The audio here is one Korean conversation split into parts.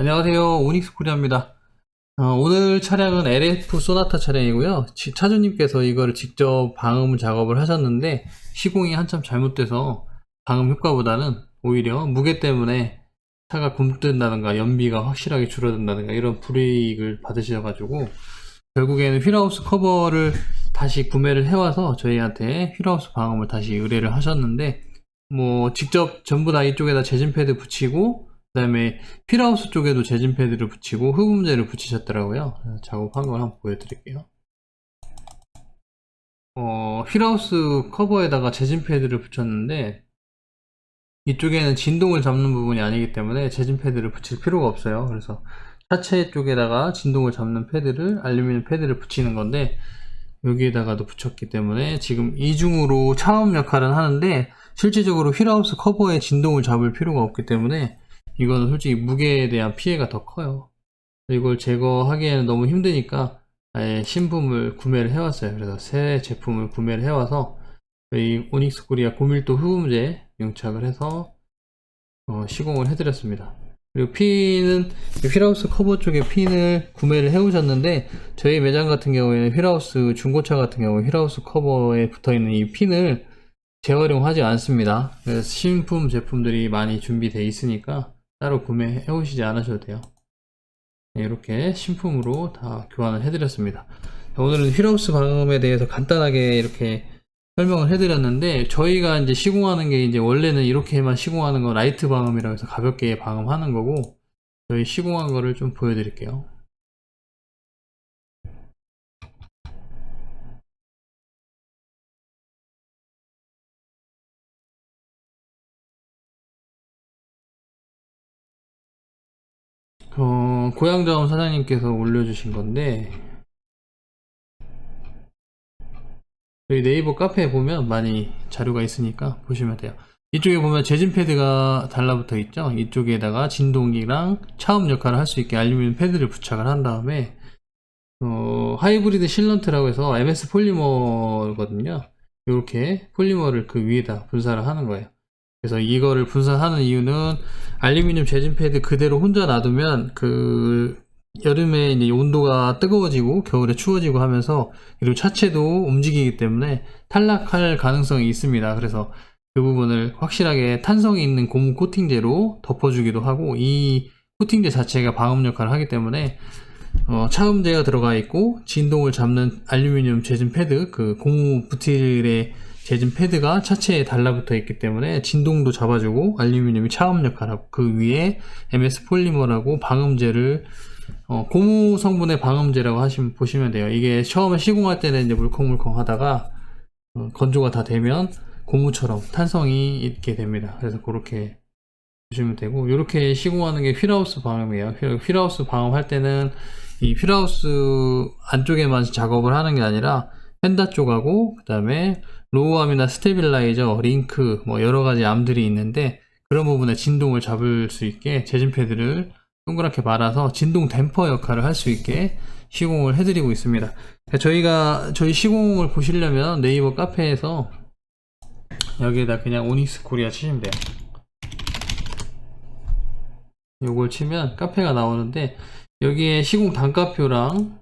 안녕하세요. 오닉스 코리아입니다. 어, 오늘 차량은 LF 소나타 차량이고요. 지- 차주님께서 이거를 직접 방음 작업을 하셨는데 시공이 한참 잘못돼서 방음 효과보다는 오히려 무게 때문에 차가 굼뜬다든가 연비가 확실하게 줄어든다든가 이런 불이익을 받으셔가지고 결국에는 휠하우스 커버를 다시 구매를 해와서 저희한테 휠하우스 방음을 다시 의뢰를 하셨는데 뭐 직접 전부 다 이쪽에다 재진 패드 붙이고 그다음에 휠하우스 쪽에도 재진 패드를 붙이고 흡음재를 붙이셨더라고요. 작업한 걸 한번 보여드릴게요. 어, 휠하우스 커버에다가 재진 패드를 붙였는데 이쪽에는 진동을 잡는 부분이 아니기 때문에 재진 패드를 붙일 필요가 없어요. 그래서 차체 쪽에다가 진동을 잡는 패드를 알루미늄 패드를 붙이는 건데 여기에다가도 붙였기 때문에 지금 이중으로 차음 역할은 하는데 실질적으로 휠하우스 커버에 진동을 잡을 필요가 없기 때문에 이거는 솔직히 무게에 대한 피해가 더 커요. 이걸 제거하기에는 너무 힘드니까 아예 신품을 구매를 해왔어요. 그래서 새 제품을 구매를 해와서 저희 오닉스 코리아 고밀도 흡음재 용착을 해서 어, 시공을 해드렸습니다. 그리고 핀은 휠하우스 커버 쪽에 핀을 구매를 해오셨는데 저희 매장 같은 경우에는 휠하우스 중고차 같은 경우 휠하우스 커버에 붙어있는 이 핀을 재활용하지 않습니다. 그래서 신품 제품들이 많이 준비되어 있으니까 따로 구매해 오시지 않으셔도 돼요. 네, 이렇게 신품으로 다 교환을 해드렸습니다. 오늘은 휠하우스 방음에 대해서 간단하게 이렇게 설명을 해드렸는데 저희가 이제 시공하는 게 이제 원래는 이렇게만 시공하는 건 라이트 방음이라고 해서 가볍게 방음하는 거고 저희 시공한 거를 좀 보여드릴게요. 고향자원 사장님께서 올려주신 건데 저희 네이버 카페에 보면 많이 자료가 있으니까 보시면 돼요. 이쪽에 보면 재진 패드가 달라붙어 있죠. 이쪽에다가 진동기랑 차음 역할을 할 수 있게 알루미늄 패드를 부착을 한 다음에 어, 하이브리드 실런트라고 해서 MS 폴리머거든요. 이렇게 폴리머를 그 위에다 분사를 하는 거예요. 그래서 이거를 분사하는 이유는 알루미늄 재진 패드 그대로 혼자 놔두면 그 여름에 이제 온도가 뜨거워지고 겨울에 추워지고 하면서 그리고 차체도 움직이기 때문에 탈락할 가능성이 있습니다. 그래서 그 부분을 확실하게 탄성이 있는 고무 코팅제로 덮어주기도 하고 이 코팅제 자체가 방음 역할을 하기 때문에 어, 차음제가 들어가 있고 진동을 잡는 알루미늄 재진 패드 그 고무 부틸의 재진 패드가 차체에 달라붙어 있기 때문에 진동도 잡아주고 알루미늄이 차음 역할하고 그 위에 MS 폴리머라고 방음제를 어, 고무 성분의 방음제라고 하시면 보시면 돼요. 이게 처음에 시공할 때는 이제 물컹물컹 하다가 어, 건조가 다 되면 고무처럼 탄성이 있게 됩니다. 그래서 그렇게 보시면 되고 이렇게 시공하는 게 휠하우스 방음이에요. 휠- 휠하우스 방음 할 때는 이 휠하우스 안쪽에만 작업을 하는 게 아니라 펜다 쪽하고 그 다음에 로우암이나 스테빌라이저, 링크 뭐 여러 가지 암들이 있는데 그런 부분에 진동을 잡을 수 있게 재진 패드를 동그랗게 말아서 진동 댐퍼 역할을 할 수 있게 시공을 해드리고 있습니다. 저희가 저희 시공을 보시려면 네이버 카페에서 여기에다 그냥 오닉스 코리아 치시면 돼요. 요걸 치면 카페가 나오는데 여기에 시공 단가표랑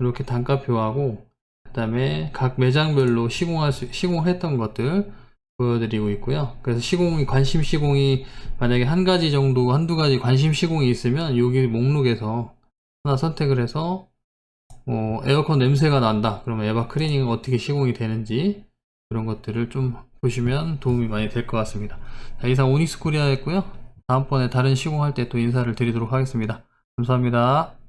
이렇게 단가표하고 그 다음에 각 매장별로 시공할 수, 시공했던 것들 보여드리고 있고요. 그래서 시공이 관심 시공이 만약에 한 가지 정도 한두 가지 관심 시공이 있으면 여기 목록에서 하나 선택을 해서 뭐 에어컨 냄새가 난다. 그러면 에바 클리닝은 어떻게 시공이 되는지 그런 것들을 좀 보시면 도움이 많이 될 것 같습니다. 자, 이상 오닉스 코리아였고요. 다음번에 다른 시공할 때 또 인사를 드리도록 하겠습니다. 감사합니다.